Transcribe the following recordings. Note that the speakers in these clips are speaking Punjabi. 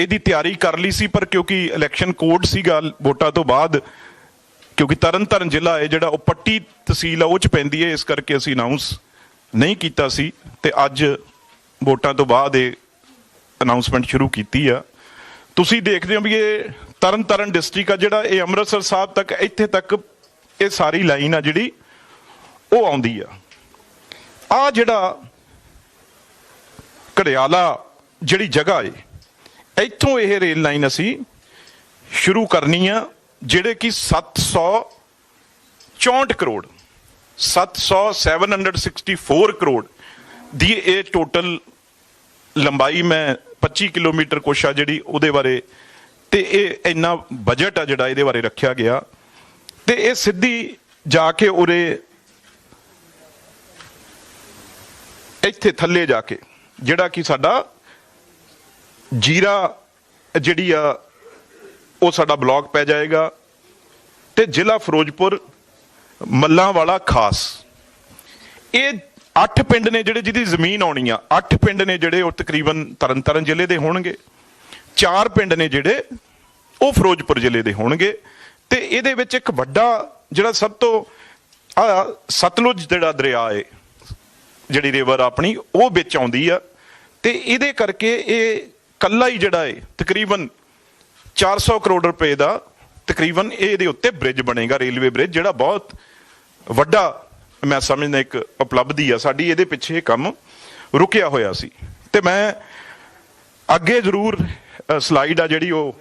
ਇਹਦੀ ਤਿਆਰੀ ਕਰ ਲਈ ਸੀ, ਪਰ ਕਿਉਂਕਿ ਇਲੈਕਸ਼ਨ ਕੋਡ ਸੀਗਾ ਵੋਟਾਂ ਤੋਂ ਬਾਅਦ, ਕਿਉਂਕਿ ਤਰਨਤਾਰਨ ਜ਼ਿਲ੍ਹਾ ਹੈ ਜਿਹੜਾ ਉਹ ਪੱਟੀ ਤਹਿਸੀਲ ਆ, ਉਹ ਚ ਪੈਂਦੀ ਹੈ, ਇਸ ਕਰਕੇ ਅਸੀਂ ਅਨਾਉਂਸ ਨਹੀਂ ਕੀਤਾ ਸੀ ਤੇ ਅੱਜ ਵੋਟਾਂ ਤੋਂ ਬਾਅਦ ਇਹ ਅਨਾਉਂਸਮੈਂਟ ਸ਼ੁਰੂ ਕੀਤੀ ਆ। ਤੁਸੀਂ ਦੇਖਦੇ ਹੋ ਵੀ ਇਹ ਤਰਨਤਾਰਨ ਡਿਸਟ੍ਰਿਕਟ ਆ ਜਿਹੜਾ ਇਹ ਅੰਮ੍ਰਿਤਸਰ ਸਾਹਿਬ ਤੱਕ, ਇੱਥੇ ਤੱਕ ਇਹ ਸਾਰੀ ਲਾਈਨ ਆ ਜਿਹੜੀ ਉਹ ਆਉਂਦੀ ਆ। ਆ ਜਿਹੜਾ ਘੜਿਆਲਾ ਜਿਹੜੀ ਜਗ੍ਹਾ ਏ ਇੱਥੋਂ ਇਹ ਰੇਲ ਲਾਈਨ ਅਸੀਂ ਸ਼ੁਰੂ ਕਰਨੀ ਆ, ਜਿਹੜੇ ਕਿ 764 ਕਰੋੜ 700 764 ਕਰੋੜ ਦੀ ਇਹ ਟੋਟਲ ਲੰਬਾਈ ਮੈਂ 25 ਕਿਲੋਮੀਟਰ ਕੋਸ਼ਾ ਜਿਹੜੀ ਉਹਦੇ ਬਾਰੇ ਤੇ ਇਹ ਇੰਨਾ ਬਜਟ ਆ ਜਿਹੜਾ ਇਹਦੇ ਬਾਰੇ ਰੱਖਿਆ ਗਿਆ। ਤੇ ਇਹ ਸਿੱਧੀ ਜਾ ਕੇ ਉਰੇ ਇੱਥੇ ਥੱਲੇ ਜਾ ਕੇ, ਜਿਹੜਾ ਕਿ ਸਾਡਾ ਜੀਰਾ ਜਿਹੜੀ ਆ, ਉਹ ਸਾਡਾ ਬਲਾਕ ਪੈ ਜਾਏਗਾ ਤੇ ਜ਼ਿਲ੍ਹਾ ਫਿਰੋਜ਼ਪੁਰ ਮੱਲਾਂ ਵਾਲਾ ਖਾਸ। ਇਹ ਅੱਠ ਪਿੰਡ ਨੇ ਜਿਹੜੇ ਜਿਹਦੀ ਜ਼ਮੀਨ ਆਉਣੀ ਆ, ਅੱਠ ਪਿੰਡ ਨੇ ਜਿਹੜੇ ਉਹ ਤਕਰੀਬਨ ਤਰਨਤਾਰਨ ਜ਼ਿਲ੍ਹੇ ਦੇ ਹੋਣਗੇ। ਚਾਰ ਪਿੰਡ ਨੇ ਜਿਹੜੇ ਉਹ ਫਿਰੋਜ਼ਪੁਰ ਜ਼ਿਲ੍ਹੇ ਦੇ ਹੋਣਗੇ ਤੇ ਇਹਦੇ ਵਿੱਚ ਇੱਕ ਵੱਡਾ ਜਿਹੜਾ ਸਭ ਤੋਂ, ਆ ਸਤਲੁਜ ਜਿਹੜਾ ਦਰਿਆ ਹੈ ਜਿਹੜੀ ਰਿਵਰ ਆਪਣੀ, ਉਹ ਵਿੱਚ ਆਉਂਦੀ ਆ ਤੇ ਇਹਦੇ ਕਰਕੇ ਇਹ ਕੱਲਾ ਹੀ ਜਿਹੜਾ ਹੈ ਤਕਰੀਬਨ 400 ਕਰੋੜ ਰੁਪਏ ਦਾ ਤਕਰੀਬਨ ਇਹਦੇ ਉੱਤੇ ਬ੍ਰਿਜ ਬਣੇਗਾ ਰੇਲਵੇ ਬ੍ਰਿਜ ਜਿਹੜਾ ਬਹੁਤ ਵੱਡਾ ਮੈਂ ਸਮਝਦਾ ਇੱਕ ਉਪਲਬਧੀ ਆ, ਸਾਡੀ ਇਹਦੇ ਪਿੱਛੇ ਕੰਮ ਰੁਕਿਆ ਹੋਇਆ ਸੀ। ਤੇ ਮੈਂ ਅੱਗੇ ਜ਼ਰੂਰ ਸਲਾਈਡ ਆ ਜਿਹੜੀ ਉਹ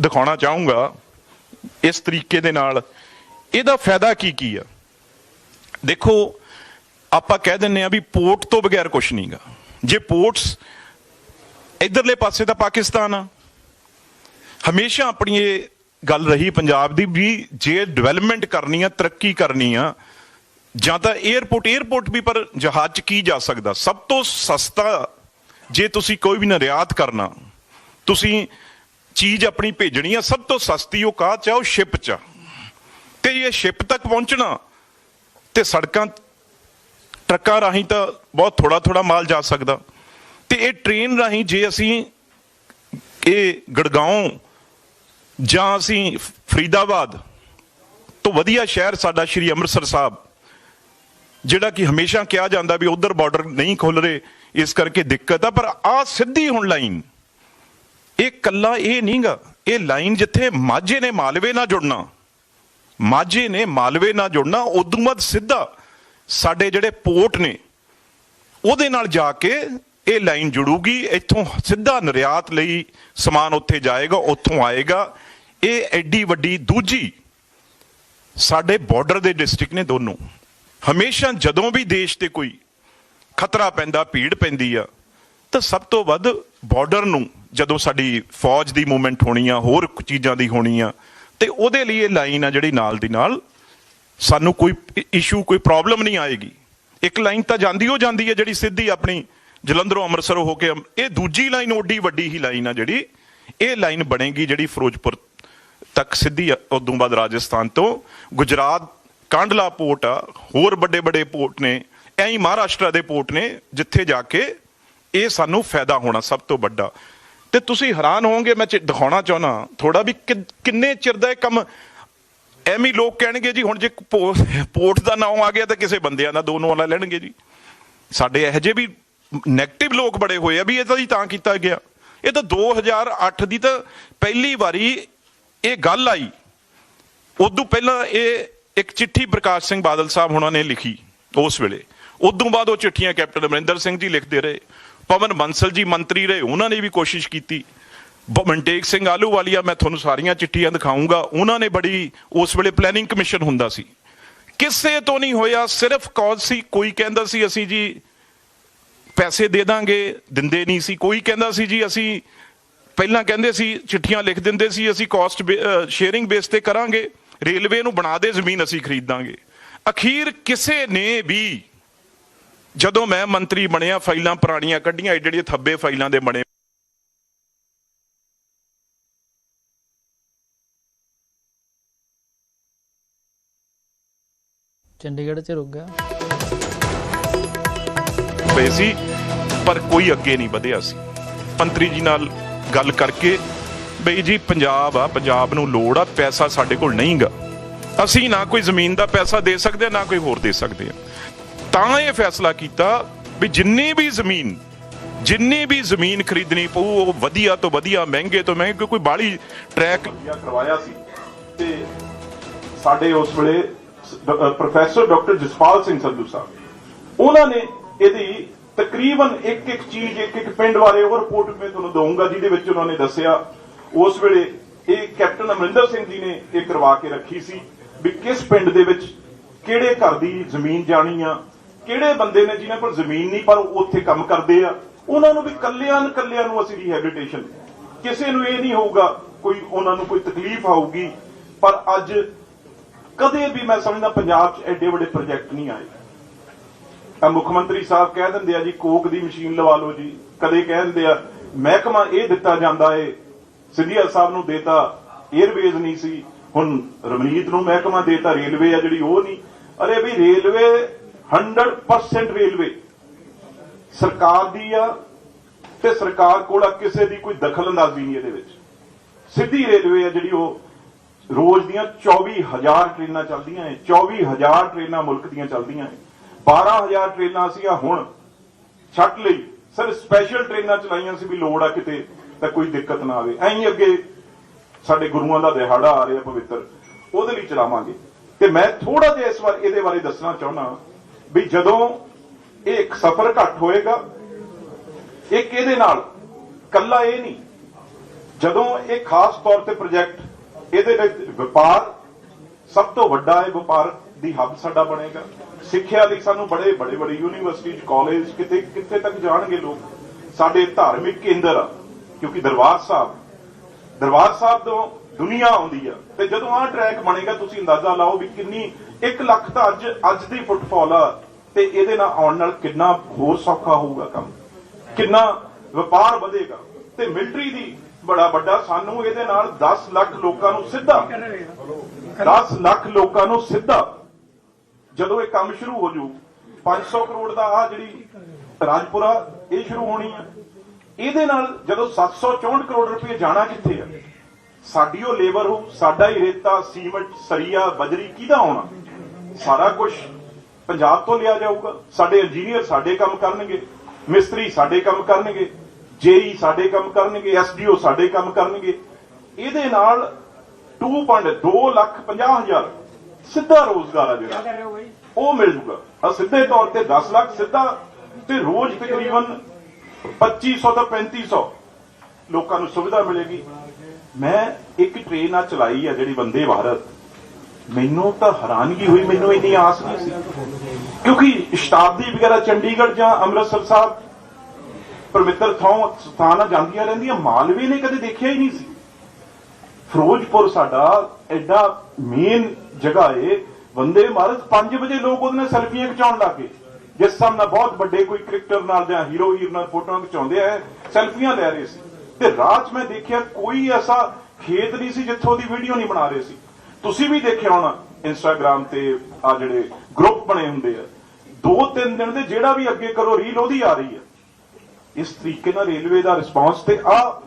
ਦਿਖਾਉਣਾ ਚਾਹੂੰਗਾ, ਇਸ ਤਰੀਕੇ ਦੇ ਨਾਲ। ਇਹਦਾ ਫਾਇਦਾ ਕੀ ਕੀ ਆ? ਦੇਖੋ, ਆਪਾਂ ਕਹਿ ਦਿੰਨੇ ਆ ਵੀ ਪੋਰਟ ਤੋਂ ਬਗੈਰ ਕੁਝ ਨਹੀਂਗਾ ਜੇ ਪੋਰਟਸ ਇਧਰਲੇ ਪਾਸੇ ਤਾਂ ਪਾਕਿਸਤਾਨ ਆ। ਹਮੇਸ਼ਾ ਆਪਣੀ ਇਹ ਗੱਲ ਰਹੀ ਪੰਜਾਬ ਦੀ ਵੀ ਜੇ ਡਿਵੈਲਪਮੈਂਟ ਕਰਨੀ ਆ, ਤਰੱਕੀ ਕਰਨੀ ਆ, ਜਾਂ ਤਾਂ 에어ਪੋਰਟ 에어ਪੋਰਟ ਵੀ ਪਰ ਜਹਾਜ਼ 'ਚ ਕੀ ਜਾ ਸਕਦਾ? ਸਭ ਤੋਂ ਸਸਤਾ ਜੇ ਤੁਸੀਂ ਕੋਈ ਵੀ ਨਿਰਯਾਤ ਕਰਨਾ, ਤੁਸੀਂ ਚੀਜ਼ ਆਪਣੀ ਭੇਜਣੀ ਆ, ਸਭ ਤੋਂ ਸਸਤੀ ਉਹ ਕਾਹ 'ਚ ਆ? ਉਹ ਸ਼ਿਪ 'ਚ ਤੇ ਇਹ ਸ਼ਿਪ ਤੱਕ ਪਹੁੰਚਣਾ ਤੇ ਸੜਕਾਂ, ਟਰੱਕਾਂ ਰਾਹੀਂ ਤਾਂ ਬਹੁਤ ਥੋੜਾ ਥੋੜਾ ਮਾਲ ਜਾ ਸਕਦਾ। ਤੇ ਇਹ ਟ੍ਰੇਨ ਰਾਹੀਂ ਜੇ ਅਸੀਂ ਇਹ ਗੜਗਾਉਂ ਜਾਂ ਅਸੀਂ ਫਰੀਦਾਬਾਦ ਤੋਂ ਵਧੀਆ ਸ਼ਹਿਰ ਸਾਡਾ ਸ਼੍ਰੀ ਅੰਮ੍ਰਿਤਸਰ ਸਾਹਿਬ, ਜਿਹੜਾ ਕਿ ਹਮੇਸ਼ਾ ਕਿਹਾ ਜਾਂਦਾ ਵੀ ਉਧਰ ਬਾਰਡਰ ਨਹੀਂ ਖੁੱਲ ਰਹੇ, ਇਸ ਕਰਕੇ ਦਿੱਕਤ ਆ, ਪਰ ਆ ਸਿੱਧੀ ਹੁਣ ਲਾਈਨ ਇਹ ਕੱਲਾ ਇਹ ਨਹੀਂਗਾ, ਇਹ ਲਾਈਨ ਜਿੱਥੇ ਮਾਝੇ ਨੇ ਮਾਲਵੇ ਨਾਲ ਜੁੜਨਾ, ਮਾਝੇ ਨੇ ਮਾਲਵੇ ਨਾਲ ਜੁੜਨਾ, ਉਦੋਂ ਬਾਅਦ ਸਿੱਧਾ ਸਾਡੇ ਜਿਹੜੇ ਪੋਰਟ ਨੇ, ਉਹਦੇ ਨਾਲ ਜਾ ਕੇ ਇਹ ਲਾਈਨ ਜੁੜੂਗੀ, ਇੱਥੋਂ ਸਿੱਧਾ ਨਿਰਯਾਤ ਲਈ ਸਮਾਨ ਉੱਥੇ ਜਾਏਗਾ, ਉੱਥੋਂ ਆਏਗਾ। ਇਹ ਐਡੀ ਵੱਡੀ ਦੂਜੀ ਸਾਡੇ ਬਾਰਡਰ ਦੇ ਡਿਸਟ੍ਰਿਕਟ ਨੇ ਦੋਨੋਂ। ਹਮੇਸ਼ਾ ਜਦੋਂ ਵੀ ਦੇਸ਼ ਤੇ ਕੋਈ ਖਤਰਾ ਪੈਂਦਾ, ਭੀੜ ਪੈਂਦੀ ਆ, ਤਾਂ ਸਭ ਤੋਂ ਵੱਧ ਬਾਰਡਰ ਨੂੰ ਜਦੋਂ ਸਾਡੀ ਫੌਜ ਦੀ ਮੂਵਮੈਂਟ ਹੋਣੀ ਆ, ਹੋਰ ਚੀਜ਼ਾਂ ਦੀ ਹੋਣੀ ਆ, ਤੇ ਉਹਦੇ ਲਈ ਇਹ ਲਾਈਨ ਆ ਜਿਹੜੀ ਨਾਲ ਦੀ ਨਾਲ ਸਾਨੂੰ ਕੋਈ ਇਸ਼ੂ ਕੋਈ ਪ੍ਰੋਬਲਮ ਨਹੀਂ ਆਏਗੀ। ਇੱਕ ਲਾਈਨ ਤਾਂ ਜਾਂਦੀ ਹੋ ਜਾਂਦੀ ਹੈ ਜਿਹੜੀ ਸਿੱਧੀ ਆਪਣੀ ਜਲੰਧਰੋਂ ਅੰਮ੍ਰਿਤਸਰ ਹੋ ਕੇ ਅਮ- ਇਹ ਦੂਜੀ ਲਾਈਨ ਓਡੀ ਵੱਡੀ ਹੀ ਲਾਈਨ ਆ ਜਿਹੜੀ, ਇਹ ਲਾਈਨ ਬਣੇਗੀ ਜਿਹੜੀ ਫਿਰੋਜ਼ਪੁਰ ਤੱਕ ਸਿੱਧੀ ਉਦੋਂ ਬਾਅਦ ਰਾਜਸਥਾਨ ਤੋਂ। ਗੁਜਰਾਤ ਕਾਂਡਲਾ ਪੋਰਟ ਆ, ਹੋਰ ਵੱਡੇ ਵੱਡੇ ਪੋਰਟ ਨੇ, ਐਂ ਹੀ ਮਹਾਰਾਸ਼ਟਰ ਦੇ ਪੋਰਟ ਨੇ, ਜਿੱਥੇ ਜਾ ਕੇ ਇਹ ਸਾਨੂੰ ਫਾਇਦਾ ਹੋਣਾ ਸਭ ਤੋਂ ਵੱਡਾ। ਤੇ ਤੁਸੀਂ ਹੈਰਾਨ ਹੋਵੋਗੇ, ਮੈਂ ਚ- ਦਿਖਾਉਣਾ ਚਾਹੁੰਦਾ ਥੋੜਾ ਵੀ ਕਿ- ਕਿੰਨੇ ਚਿਰ ਦਾ ਇਹ ਕੰਮ ਐਵੇਂ ਲੋਕ ਕਹਿਣਗੇ ਜੀ, ਹੁਣ ਜੇ ਪੋ- ਪੋਰਟ ਦਾ ਨਾਮ ਆ ਗਿਆ ਤਾਂ ਕਿਸੇ ਬੰਦਿਆਂ ਦਾ ਦੋਨੋਂ ਵਾਲਾ ਲੈਣਗੇ ਜੀ। ਸਾਡੇ ਇਹੋ ਜਿਹੇ ਵੀ 네ਗੇਟਿਵ ਲੋਕ ਬੜੇ ਹੋਏ ਆ ਵੀ ਇਹ ਤਾਂ ਜੀ ਤਾਂ ਕੀਤਾ ਗਿਆ। ਇਹ ਤਾਂ 2008 ਦੀ ਤਾਂ ਪਹਿਲੀ ਵਾਰੀ ਇਹ ਗੱਲ ਆਈ। ਉਦੋਂ ਪਹਿਲਾਂ ਇਹ ਇੱਕ ਚਿੱਠੀ ਪ੍ਰਕਾਸ਼ ਸਿੰਘ ਬਾਦਲ ਸਾਹਿਬ ਹੁਣਾਂ ਨੇ ਲਿਖੀ ਉਸ ਵੇਲੇ। ਉਦੋਂ ਬਾਅਦ ਉਹ ਚਿੱਠੀਆਂ ਕੈਪਟਨ ਅਮਰਿੰਦਰ ਸਿੰਘ ਜੀ ਲਿਖਦੇ ਰਹੇ। ਪਵਨ ਬੰਸਲ ਜੀ ਮੰਤਰੀ ਰਹੇ, ਉਹਨਾਂ ਨੇ ਵੀ ਕੋਸ਼ਿਸ਼ ਕੀਤੀ। ਬ- ਮਨਟੇਕ ਸਿੰਘ ਆਲੂਵਾਲੀਆ ਮੈਂ ਤੁਹਾਨੂੰ ਸਾਰੀਆਂ ਚਿੱਠੀਆਂ ਦਿਖਾਉਂਗਾ। ਉਹਨਾਂ ਨੇ ਬੜੀ ਉਸ ਵੇਲੇ ਪਲੈਨਿੰਗ ਕਮਿਸ਼ਨ ਹੁੰਦਾ ਸੀ। ਕਿਸੇ ਤੋਂ ਨਹੀਂ ਹੋਇਆ, ਸਿਰਫ ਕੌਜ਼ ਸੀ, ਕੋਈ ਕਹਿੰਦਾ ਸੀ ਅਸੀਂ ਜੀ ਪੈਸੇ ਦੇ ਦਾਂਗੇ ਦਿੰਦੇ ਨਹੀਂ ਸੀ। ਕੋਈ ਕਹਿੰਦਾ ਸੀ ਜੀ ਅਸੀਂ ਪਹਿਲਾਂ ਕਹਿੰਦੇ ਸੀ ਚਿੱਠੀਆਂ ਲਿਖ ਦਿੰਦੇ ਸੀ ਅਸੀਂ ਕਾਸਟ ਸ਼ੇਅਰਿੰਗ ਬੇਸ ਤੇ ਕਰਾਂਗੇ ਰੇਲਵੇ ਨੂੰ ਬਣਾ ਦੇ ਜ਼ਮੀਨ ਅਸੀਂ ਖਰੀਦਾਂਗੇ। ਅਖੀਰ ਕਿਸੇ ਨੇ ਵੀ ਜਦੋਂ ਮੈਂ ਮੰਤਰੀ ਬਣਿਆ ਫਾਈਲਾਂ ਪੁਰਾਣੀਆਂ ਕੱਢੀਆਂ ਏਡੇ ਥੱਬੇ ਫਾਈਲਾਂ ਦੇ ਬਣੇ। ਚੰਡੀਗੜ੍ਹ ਚ ਰੁਕ ਗਿਆ। ਪਏ ਸੀ। ਪਰ ਕੋਈ ਅੱਗੇ ਨਹੀਂ ਵਧਿਆ ਸੀ। ਪੰਤਰੀ ਜੀ ਨਾਲ ਗੱਲ ਕਰਕੇ, ਬਈ ਜੀ ਪੰਜਾਬ ਆ, ਪੰਜਾਬ ਨੂੰ ਲੋੜ ਆ, ਪੈਸਾ ਸਾਡੇ ਕੋਲ ਨਹੀਂਗਾ। ਅਸੀਂ ਨਾ ਕੋਈ ਜ਼ਮੀਨ ਦਾ ਪੈਸਾ ਦੇ ਸਕਦੇ ਨਾ ਕੋਈ ਹੋਰ ਦੇ ਸਕਦੇ ਆ। ਤਾਂ ਇਹ ਫੈਸਲਾ ਕੀਤਾ ਵੀ ਜਿੰਨੀ ਵੀ ਜ਼ਮੀਨ, ਜਿੰਨੀ ਵੀ ਜ਼ਮੀਨ ਖਰੀਦਣੀ ਪਊ, ਉਹ ਵਧੀਆ ਤੋਂ ਵਧੀਆ, ਮਹਿੰਗੇ ਤੋਂ ਮਹਿੰਗੇ ਕੋਈ ਬਾਹਲੀ ਟਰੈਕ ਕਰਵਾਇਆ ਸੀ। ਤੇ ਸਾਡੇ ਉਸ ਵੇਲੇ ਪ੍ਰੋਫੈਸਰ ਡਾਕਟਰ ਜਸਪਾਲ ਸਿੰਘ ਸੰਧੂ ਸਾਹਿਬ, ਉਹਨਾਂ ਨੇ ਇਹਦੀ ਤਕਰੀਬਨ ਇੱਕ ਇੱਕ ਚੀਜ਼, ਇੱਕ ਇੱਕ ਪਿੰਡ ਬਾਰੇ ਉਹ ਰਿਪੋਰਟ ਮੈਂ ਤੁਹਾਨੂੰ ਦਊਂਗਾ, ਜਿਹਦੇ ਵਿੱਚ ਉਹਨਾਂ ਨੇ ਦੱਸਿਆ। ਉਸ ਵੇਲੇ ਇਹ ਕੈਪਟਨ ਅਮਰਿੰਦਰ ਸਿੰਘ ਜੀ ਨੇ ਇਹ ਕਰਵਾ ਕੇ ਰੱਖੀ ਸੀ ਵੀ ਕਿਸ ਪਿੰਡ ਦੇ ਵਿੱਚ ਕਿਹੜੇ ਘਰ ਦੀ ਜ਼ਮੀਨ ਜਾਣੀ ਆ, ਕਿਹੜੇ ਬੰਦੇ ਨੇ ਜਿਨ੍ਹਾਂ ਕੋਲ ਜ਼ਮੀਨ ਨਹੀਂ, ਪਰ ਉਹ ਉੱਥੇ ਕੰਮ ਕਰਦੇ ਆ। ਉਹਨਾਂ ਨੂੰ ਵੀ ਕੱਲਿਆਂ ਨੂੰ ਕੱਲਿਆਂ ਨੂੰ ਅਸੀਂ ਰਿਹੈਬਿਲਿਟੇਸ਼ਨ ਕਿਸੇ ਨੂੰ ਇਹ ਨਹੀਂ ਹੋਊਗਾ ਕੋਈ ਉਹਨਾਂ ਨੂੰ ਕੋਈ ਤਕਲੀਫ ਆਊਗੀ, ਪਰ ਅੱਜ ਕਦੇ ਵੀ ਮੈਂ ਸਮਝਦਾ ਪੰਜਾਬ 'ਚ ਐਡੇ ਵੱਡੇ ਪ੍ਰੋਜੈਕਟ ਨਹੀਂ ਆਏ। ਆ ਮੁੱਖ ਮੰਤਰੀ ਸਾਹਿਬ ਕਹਿ ਦਿੰਦੇ ਆ ਜੀ, ਕੋਕ ਦੀ ਮਸ਼ੀਨ ਲਵਾ ਲਓ ਜੀ। ਕਦੇ ਕਹਿ ਦਿੰਦੇ ਆ, ਮਹਿਕਮਾ ਇਹ ਦਿੱਤਾ ਜਾਂਦਾ ਏ ਸਿੱਧੀਆ ਸਾਹਿਬ ਨੂੰ ਦੇਤਾ 에ਅਰਵੇਜ਼ ਨਹੀਂ ਸੀ। ਹੁਣ ਰਮਨੀਤ ਨੂੰ ਮਹਿਕਮਾ ਦੇਤਾ, ਰੇਲਵੇ ਆ ਜਿਹੜੀ ਉਹ ਨਹੀਂ। ਅਰੇ ਵੀ ਰੇਲਵੇ 100% ਰੇਲਵੇ। ਸਰਕਾਰ ਦੀ ਆ ਤੇ ਸਰਕਾਰ ਕੋਲ ਆ, ਕਿਸੇ ਦੀ ਕੋਈ ਦਖਲਅੰਦਾਜ਼ੀ ਨਹੀਂ ਇਹਦੇ ਵਿੱਚ। ਸਿੱਧੀ ਰੇਲਵੇ ਆ ਜਿਹੜੀ ਉਹ, ਰੋਜ਼ ਦੀਆਂ 24000 ਟ੍ਰੇਨਾਂ ਚੱਲਦੀਆਂ ਐ 24000 ਟ੍ਰੇਨਾਂ ਮੁਲਕ ਦੀਆਂ ਚੱਲਦੀਆਂ ਐ 12000 ਟ੍ਰੇਨਾਂ ਅਸੀਂ ਹੁਣ। ਛੱਡ ਲਈ। ਸਰ ਸਪੈਸ਼ਲ ਟ੍ਰੇਨਾਂ ਚਲਾਈਆਂ ਸੀ ਵੀ ਲੋੜ ਆ ਕਿਤੇ ਤਾਂ ਕੋਈ ਦਿੱਕਤ ਨਾ ਆਵੇ। ਐਂ ਹੀ ਅੱਗੇ ਸਾਡੇ ਗੁਰੂਆਂ ਦਾ ਦਿਹਾੜਾ ਆ ਰਿਹਾ ਪਵਿੱਤਰ। ਉਹਦੇ ਲਈ ਚਲਾਵਾਂਗੇ। ਤੇ ਮੈਂ ਥੋੜਾ ਜਿਹਾ ਇਸ ਵਾਰ ਇਹਦੇ ਬਾਰੇ ਦੱਸਣਾ ਚਾਹੁੰਦਾ ਵੀ ਜਦੋਂ ਇਹ ਇੱਕ ਸਫ਼ਰ ਘੱਟ ਹੋਏਗਾ ਇੱਕ ਇਹਦੇ ਨਾਲ? ਕੱਲਾ ਇਹ ਨਹੀਂ। ਜਦੋਂ ਇਹ ਖਾਸ ਤੌਰ ਤੇ ਪ੍ਰੋਜੈਕਟ ਇਹਦੇ ਵਿੱਚ ਵਪਾਰ ਸਭ ਤੋਂ ਵੱਡਾ ਹੈ ਵਪਾਰ। ਦੀ ਹੱਬ ਸਾਡਾ ਬਣੇਗਾ। ਸਿੱਖਿਆ ਲਈ ਸਾਨੂੰ ਬੜੇ ਬੜੇ ਬੜੇ ਯੂਨੀਵਰਸਿਟੀ ਕਾਲਜ ਕਿਤੇ ਕਿੱਥੇ ਤੱਕ ਜਾਣਗੇ ਲੋਕ? ਸਾਡੇ ਧਾਰਮਿਕ ਕੇਂਦਰ ਆ ਕਿਉਂਕਿ ਦਰਬਾਰ ਸਾਹਿਬ ਦਰਬਾਰ ਸਾਹਿਬ ਤੋਂ ਦੁਨੀਆ ਆਉਂਦੀ ਆ। ਤੇ ਜਦੋਂ ਆਹ ਟਰੈਕ ਬਣੇਗਾ ਤੁਸੀਂ ਅੰਦਾਜ਼ਾ ਲਾਓ ਵੀ ਕਿੰਨੀ 1 ਲੱਖ ਤਾਂ ਅੱਜ ਅੱਜ ਦੀ ਫੁੱਟਫਾਲ ਆ। ਤੇ ਇਹਦੇ ਨਾਲ ਆਉਣ ਨਾਲ ਕਿੰਨਾ ਹੋਰ ਸੌਖਾ ਹੋਊਗਾ ਕੰਮ? ਕਿੰਨਾ ਵਪਾਰ ਵਧੇਗਾ? ਤੇ ਮਿਲਟਰੀ ਦੀ ਬੜਾ ਵੱਡਾ ਸਾਨੂੰ ਇਹਦੇ ਨਾਲ 10 ਲੱਖ ਲੋਕਾਂ ਨੂੰ ਸਿੱਧਾ 10 ਲੱਖ ਲੋਕਾਂ ਨੂੰ ਸਿੱਧਾ ਜਦੋਂ ਇਹ ਕੰਮ ਸ਼ੁਰੂ ਹੋ ਜੂ 500 ਕਰੋੜ ਦਾ ਆ ਜਿਹੜੀ ਰਾਜਪੁਰਾ, ਇਹ ਸ਼ੁਰੂ ਹੋਣੀ ਆ। ਇਹਦੇ ਨਾਲ ਜਦੋਂ 764 ਕਰੋੜ ਰੁਪਏ ਜਾਣਾ ਕਿੱਥੇ ਆ? ਸਾਡੀ ਉਹ ਲੇਬਰ ਹੋ ਸਾਡਾ ਹੀ ਰੇਤਾ, ਸੀਮੈਂਟ, ਸਰੀਆ, ਬਜਰੀ, ਕਿਹਦਾ ਆਉਣਾ? ਸਾਰਾ ਕੁਝ ਪੰਜਾਬ ਤੋਂ ਲਿਆ ਜਾਊਗਾ। ਸਾਡੇ ਇੰਜੀਨੀਅਰ ਸਾਡੇ ਕੰਮ ਕਰਨਗੇ, ਮਿਸਤਰੀ ਸਾਡੇ ਕੰਮ ਕਰਨਗੇ, ਜੇਈ ਸਾਡੇ ਕੰਮ ਕਰਨਗੇ ਐਸਡੀਓ ਸਾਡੇ ਕੰਮ ਕਰਨਗੇ। ਇਹਦੇ ਨਾਲ 2.2 ਲੱਖ 50 ਹਜ਼ਾਰ ਸਿੱਧਾ ਰੋਜ਼ਗਾਰ ਆ ਜਿਹੜਾ। ਉਹ ਮਿਲ ਜੂਗਾ। ਆ ਸਿੱਧੇ ਤੌਰ ਤੇ 10 ਲੱਖ ਸਿੱਧਾ ਤੇ ਰੋਜ਼ ਤਕਰੀਬਨ 2500 ਤੋਂ 3500 ਲੋਕਾਂ ਨੂੰ ਸੁਵਿਧਾ ਮਿਲੇਗੀ। ਮੈਂ ਇੱਕ ਟ੍ਰੇਨ ਆ ਚਲਾਈ ਆ ਜਿਹੜੀ ਵੰਦੇ ਭਾਰਤ। ਮੈਨੂੰ ਤਾਂ ਹੈਰਾਨਗੀ ਹੋਈ ਮੈਨੂੰ ਇੰਨੀ ਆਸ ਨਹੀਂ ਸੀ। ਕਿਉਂਕਿ ਸ਼ਤਾਬਦੀ ਵਗੈਰਾ ਚੰਡੀਗੜ੍ਹ ਜਾਂ ਅੰਮ੍ਰਿਤਸਰ ਸਾਹਿਬ ਪਰਮਿੱਤਰ ਥਾਂ ਸਥਾਨਾਂ ਜਾਂਦੀਆਂ ਰਹਿੰਦੀਆਂ ਮਾਲਵੇ ਨੇ ਕਦੇ ਦੇਖਿਆ ਹੀ ਨਹੀਂ ਸੀ। ਫਿਰੋਜ਼ਪੁਰ ਸਾਡਾ ਐਡਾ ਮੇਨ ਜਗ੍ਹਾ ਏ ਬੰਦੇ ਭਾਰਤ 5 ਵਜੇ ਲੋਕ ਉਹਦੇ ਨਾਲ ਸੈਲਫੀਆਂ ਖਿਚਾਉਣ ਲੱਗੇ ਜਿਸ ਹਿਸਾਬ ਨਾਲ ਬਹੁਤ ਵੱਡੇ ਕੋਈ ਕ੍ਰਿਕਟਰ ਨਾਲ ਜਾਂ ਹੀਰੋ ਹੀਰ ਨਾਲ ਫੋਟੋਆਂ ਖਿਚਾਉਂਦੇ ਆ ਸੈਲਫੀਆਂ ਲੈ ਰਹੇ ਸੀ। ਤੇ ਰਾਤ ਮੈਂ ਦੇਖਿਆ ਕੋਈ ਐਸਾ ਖੇਤ ਨਹੀਂ ਸੀ ਜਿੱਥੋਂ ਦੀ ਵੀਡੀਓ ਨਹੀਂ ਬਣਾ ਰਹੇ ਸੀ। ਤੁਸੀਂ ਵੀ ਦੇਖਿਆ ਹੋਣਾ ਇੰਸਟਾਗ੍ਰam ਤੇ ਆ ਜਿਹੜੇ ਗਰੁੱਪ ਬਣੇ ਹੁੰਦੇ ਆ। ਦੋ ਤਿੰਨ ਦਿਨ ਦੇ ਜਿਹੜਾ ਵੀ ਅੱਗੇ ਕਰੋ ਰੀਲ ਉਹਦੀ ਆ ਰਹੀ ਹੈ ਇਸ ਤਰੀਕੇ ਨਾਲ ਰੇਲਵੇ ਦਾ ਰਿਸਪਾਂਸ ਤੇ ਆ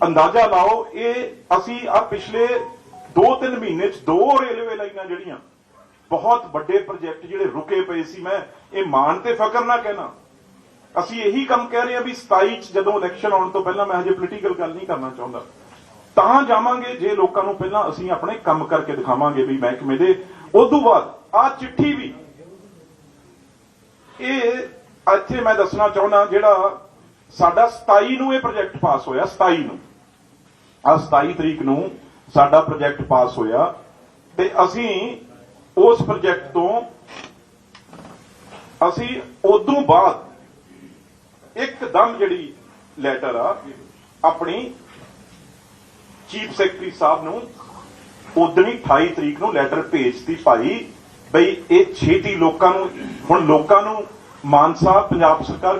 ਅੰਦਾਜ਼ਾ ਲਾਓ, ਇਹ ਅਸੀਂ ਆ ਪਿਛਲੇ 2-3 ਮਹੀਨੇ ਚ ਦੋ ਰੇਲਵੇ ਲਾਈਨਾਂ ਜਿਹੜੀਆਂ, ਬਹੁਤ ਵੱਡੇ ਪ੍ਰੋਜੈਕਟ ਜਿਹੜੇ ਰੁਕੇ ਪਏ ਸੀ ਮੈਂ, ਇਹ ਮਾਣ ਤੇ ਫਕਰ ਨਾ ਕਹਿਣਾ। ਅਸੀਂ ਇਹੀ ਕੰਮ ਕਹਿ ਰਹੇ ਹਾਂ ਵੀ 27 ਚ ਜਦੋਂ ਇਲੈਕਸ਼ਨ ਆਉਣ ਤੋਂ ਪਹਿਲਾਂ ਮੈਂ ਹਜੇ ਪੋਲੀਟੀਕਲ ਗੱਲ ਨਹੀਂ ਕਰਨਾ ਚਾਹੁੰਦਾ। ਤਾਂ ਜਾਵਾਂਗੇ ਜੇ ਲੋਕਾਂ ਨੂੰ ਪਹਿਲਾਂ ਅਸੀਂ ਆਪਣੇ ਕੰਮ ਕਰਕੇ ਦਿਖਾਵਾਂਗੇ ਵੀ ਮਹਿਕਮੇ ਦੇ। ਉਦੋਂ ਬਾਅਦ ਆ ਚਿੱਠੀ ਵੀ, ਇਹ ਇੱਥੇ ਮੈਂ ਦੱਸਣਾ ਚਾਹੁੰਦਾ ਜਿਹੜਾ ਸਾਡਾ 27 ਨੂੰ ਇਹ ਪ੍ਰੋਜੈਕਟ ਪਾਸ ਹੋਇਆ 27 ਨੂੰ। ਆ 27 ਤਰੀਕ ਨੂੰ ਸਾਡਾ ਪ੍ਰੋਜੈਕਟ ਪਾਸ ਹੋਇਆ ਤੇ ਅਸੀਂ ਉਸ ਪ੍ਰੋਜੈਕਟ ਤੋਂ ਅਸੀਂ ਉਦੋਂ ਬਾਅਦ ਇੱਕਦਮ ਜਿਹੜੀ ਲੈਟਰ ਆ, ਆਪਣੀ ਚੀਫ ਸੈਕਟਰੀ ਸਾਹਿਬ ਨੂੰ ਉਦਣੀ 28 ਤਰੀਕ ਨੂੰ ਲੈਟਰ ਭੇਜਤੀ ਭਾਈ ਬਈ ਇਹ ਛੇਤੀ ਲੋਕਾਂ ਨੂੰ, ਹੁਣ ਲੋਕਾਂ ਨੂੰ ਮਾਨਸਾ ਪੰਜਾਬ ਸਰਕਾਰ